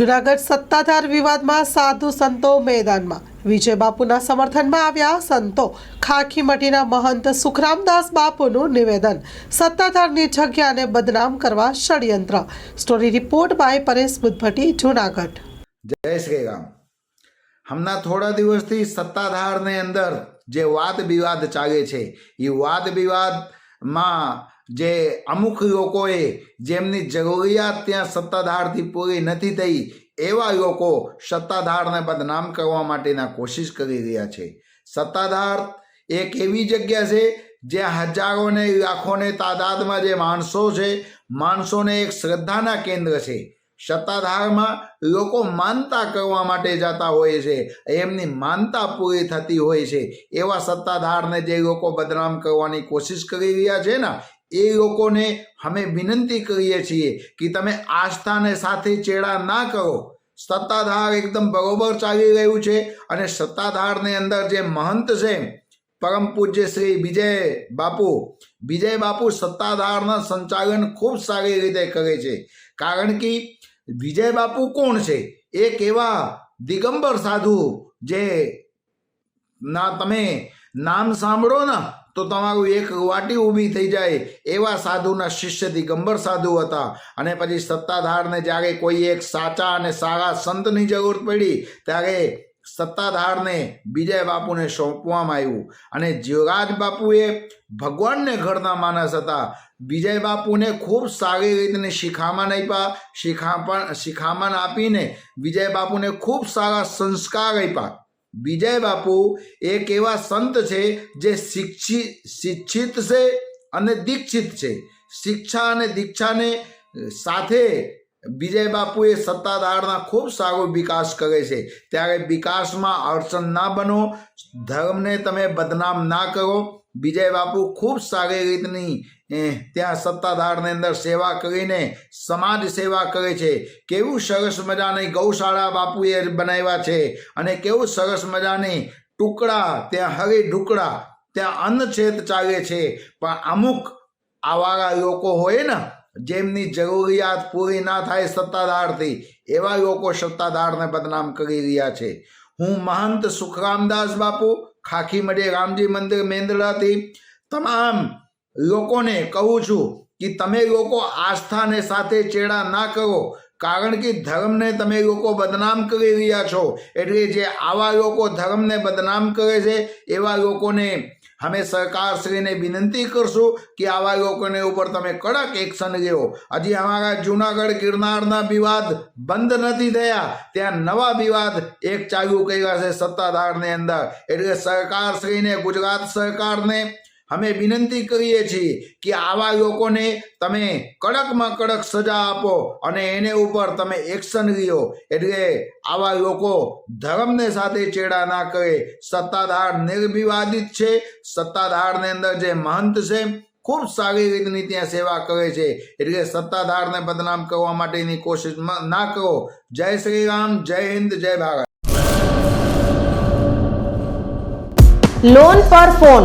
જુનાગઢ સત્તાધાર વિવાદમાં સાધુ સંતો મેદાનમાં. વિજય બાપુના સમર્થનમાં આવ્યા સંતો. ખાખી મટીના મહંત સુખરામદાસ બાપુનું નિવેદન. સત્તાધારની જગ્યાને બદનામ કરવા ષડયંત્ર. Story report by Paresh Buddhbhatti Junagadh. જય શ્રી રામ. હમણાં થોડા દિવસથી સત્તાધારની અંદર જે વાદ વિવાદ ચાલે છે એ વાદ વિવાદમાં જે અમુક લોકોએ જેમની જરૂરિયાત ત્યાં સત્તાધારથી પૂરી નથી થઈ, એવા લોકો સત્તાધારને બદનામ કરવા માટેના કોશિશ કરી રહ્યા છે. સત્તાધાર એક એવી જગ્યા છે, જ્યાં હજારોને લાખોને તાદાદમાં જે માણસો છે, માણસોને એક શ્રદ્ધાના કેન્દ્ર છે. સત્તાધારમાં લોકો માનતા કરવા માટે જતા હોય છે, એમની માનતા પૂરી થતી હોય છે. એવા સત્તાધારને જે લોકો બદનામ કરવાની કોશિશ કરી રહ્યા છે ને એ લોકોને અમે વિનંતી કરીએ છીએ કે તમે આસ્થાને સાથે ચેડા ના કરો. સત્તાધાર એકદમ બરોબર ચાલી રહ્યું છે અને સત્તાધારની અંદર જે મહંત છે, પરમ પૂજ્ય શ્રી વિજય બાપુ વિજય બાપુ સત્તાધારના સંચાલન ખૂબ સારી રીતે કરે છે. કારણ કે વિજય બાપુ કોણ છે? એક એવા દિગંબર સાધુ જે ના તમે નામ સાંભળો ને તો તમારું એક વાટી ઊભી થઈ જાય એવા સાધુના શિષ્ય દિગંબર સાધુ હતા. અને પછી સત્તાધારને જ્યારે કોઈ એક સાચા અને સારા સંતની જરૂર પડી, ત્યારે સત્તાધારને વિજય બાપુને સોંપવામાં આવ્યું. અને જીવરાજ બાપુએ ભગવાનને ઘરના માણસ હતા. વિજય બાપુને ખૂબ સારી રીતની શિખામણ આપ્યા, શિખામણ શિખામણ આપીને વિજય બાપુને ખૂબ સારા સંસ્કાર આપ્યા. વિજય બાપુ, એક એવા સંત છે જે શિક્ષિત શિક્ષિત છે અને દીક્ષિત છે. શિક્ષા અને દીક્ષાને સાથે વિજય બાપુએ સત્તાધારના ખૂબ સારો વિકાસ કરે છે. ત્યારે વિકાસમાં અડચણ ના બનો, ધર્મને તમે બદનામ ના કરો. વિજય બાપુ ખૂબ સારી રીતની ત્યાં સત્તાધારની અંદર સેવા કરીને સમાજ સેવા કરે છે. કેવું સરસ મજાની ગૌશાળા બાપુએ બનાવ્યા છે અને કેવું સરસ મજાની ટુકડા, ત્યાં હરી ઢુકડા, ત્યાં અન્નછેદ ચાલે છે. પણ અમુક આવારા લોકો હોય ને, જેમની જરૂરિયાત પૂરી ના થાય સત્તાધારથી, એવા લોકો સત્તાધારને બદનામ કરી રહ્યા છે. હું મહંત સુખરામદાસ બાપુ ખાખી મઢે રામજી મંદિર, મેંદડાથી તમામ લોકોને કહું છું કે તમે લોકો આસ્થાને સાથે ચેડા ના કરો. કારણ કે ધર્મને તમે લોકો બદનામ કરી રહ્યા છો. એટલે જે આવા લોકો ધર્મને બદનામ કરે છે, એવા લોકોને અમે સરકારશ્રીને વિનંતી કરશું કે આવા લોકોને ઉપર તમે કડક એક્શન લેવો. હજી અમારા જૂનાગઢ ગિરનારના વિવાદ બંધ નથી થયા. ત્યાં નવા વિવાદ એક ચાલુ કર્યા છે સત્તાધારની અંદર. એટલે સરકારશ્રીને ગુજરાત સરકારને અમે વિનંતી કરીએ છીએ કે આવા લોકોને તમે કડકમાં કડક સજા આપો અને એને ઉપર તમે એક્શન લ્યો. એટલે આવા લોકો ધર્મને સાથે ચેડા ના કરે. સત્તાધાર નિર્વિવાદિત છે. સત્તાધારની અંદર જે મહંત છે, ખૂબ સારી રીતની ત્યાં સેવા કરે છે. એટલે સત્તાધારને બદનામ કરવા માટેની કોશિશ ના કરો. જય શ્રી રામ, જય હિન્દ, જય ભારત. લોન પર ફોન